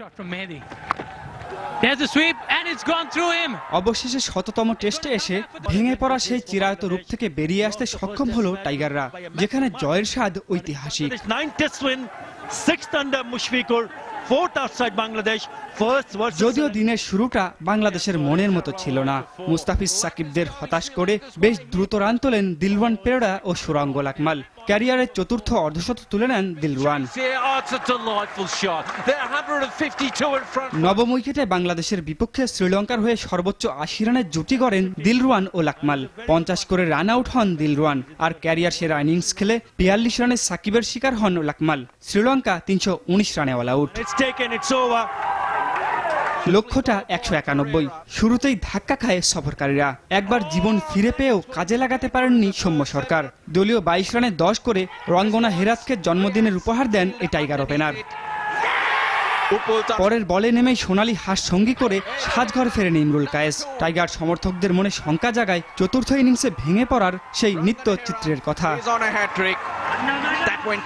shot from Mehdi. There's a sweep, and it's gone through him. অবশেষে শততম টেস্টে এসে ভেঙে পড়া সেই চিরায়ত রূপ থেকে বেরিয়ে আসতে সক্ষম হলো টাইগাররা যেখানে জয়ের স্বাদ ঐতিহাসিক It's nine test win, sixth under Mushfiqur, fourth outside Bangladesh, first versus যদিও দিনের শুরুটা বাংলাদেশের মনের মতো ছিল না মুস্তাফিজ সাকিবদের হতাশ করে বেশ দ্রুত রান তোলেন দিলওয়ান পেরেরা ও সুরঙ্গ লাকমাল ক্যারিয়ারের চতুর্থ অর্ধশত তুলে নেন Yeah, oh, it's a delightful shot. They're 152 in front. নবম উইকেটে বাংলাদেশের বিপক্ষে শ্রীলঙ্কার হয়ে সর্বোচ্চ আশি রানের জুটি গড়েন দিলরুয়ান ও লাকমাল। পঞ্চাশ করে রান আউট হন দিলরুয়ান আর ক্যারিয়ার সেরা ইনিংস খেলে বিয়াল্লিশ রানের সাকিবের শিকার হন লাকমাল। শ্রীলঙ্কা তিনশো উনিশ রানে all out It's taken, it's over. লক্ষ্যটা একশো একানব্বই। শুরুতেই ধাক্কা খায় সফরকারীরা। একবার জীবন ফিরে পেয়েও কাজে লাগাতে পারেননি সৌম্য সরকার। দলীয় বাইশ রানে দশ করে রঙ্গনা হেরাতকে জন্মদিনের উপহার দেন এই টাইগার ওপেনার। পরের বলে নেমেই সোনালি হাস সঙ্গী করে সাজঘর ফেরেন ইমরুল কায়েস। টাইগার সমর্থকদের মনে শঙ্কা জাগায় চতুর্থ ইনিংসে ভেঙে পড়ার সেই নিত্য চিত্রের কথা।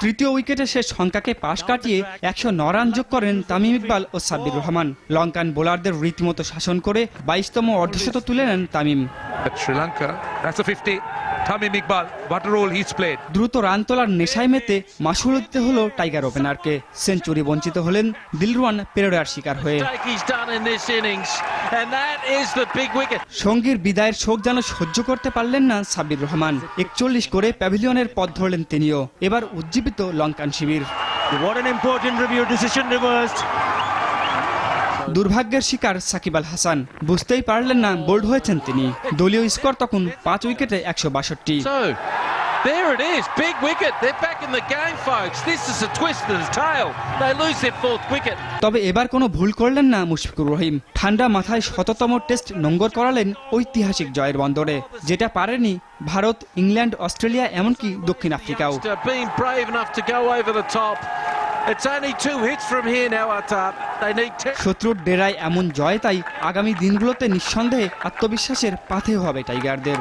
তৃতীয় উইকেটে শেষ সংখ্যাকে পাশ কাটিয়ে একশো ন রান যোগ করেন তামিম ইকবাল ও সাব্বির রহমান। লঙ্কান বোলারদের রীতিমতো শাসন করে বাইশতম অর্ধশত তুলে নেন Tamim. At Sri Lanka. That's role 50. Tamim Iqbal, what a role he's played. দ্রুত রান তোলার নেশায় মেতে মাসুল দিতে হলো টাইগার ওপেনারকে সেঞ্চুরি বঞ্চিত হলেন দিলরুয়ান পেরোরার শিকার হয়ে. সঙ্গীর বিদায়ের শোক যেন সহ্য করতে পারলেন না সাব্বির রহমান একচল্লিশ করে প্যাভিলিয়নের পথ ধরলেন তিনিও এবার উজ্জীবিত লঙ্কান শিবির What an important review decision reversed. দুর্ভাগ্যের শিকার সাকিব আল হাসান বুঝতেই পারলেন না বোল্ড হয়েছেন তিনি দলীয় স্কোর তখন পাঁচ উইকেটে একশো বাষট্টি There it is, big wicket. They're back in the game, folks. This is a twist of the tail. They lose their fourth wicket. তবে এবার কোনো ভুল করলেন না মুশফিকুর রহিম ঠান্ডা মাথায় শততম টেস্ট নঙ্গর করালেন ঐতিহাসিক জয়ের বন্দরে যেটা পারেনি ভারত ইংল্যান্ড অস্ট্রেলিয়া এমনকি দক্ষিণ আফ্রিকাও It's only two hits from here now, Atap. They need 10. শত্রুর ডেরায় এমন জয় তাই আগামী দিনগুলোতে নিঃসন্দেহে আত্মবিশ্বাসের পাথেয় হবে টাইগারদের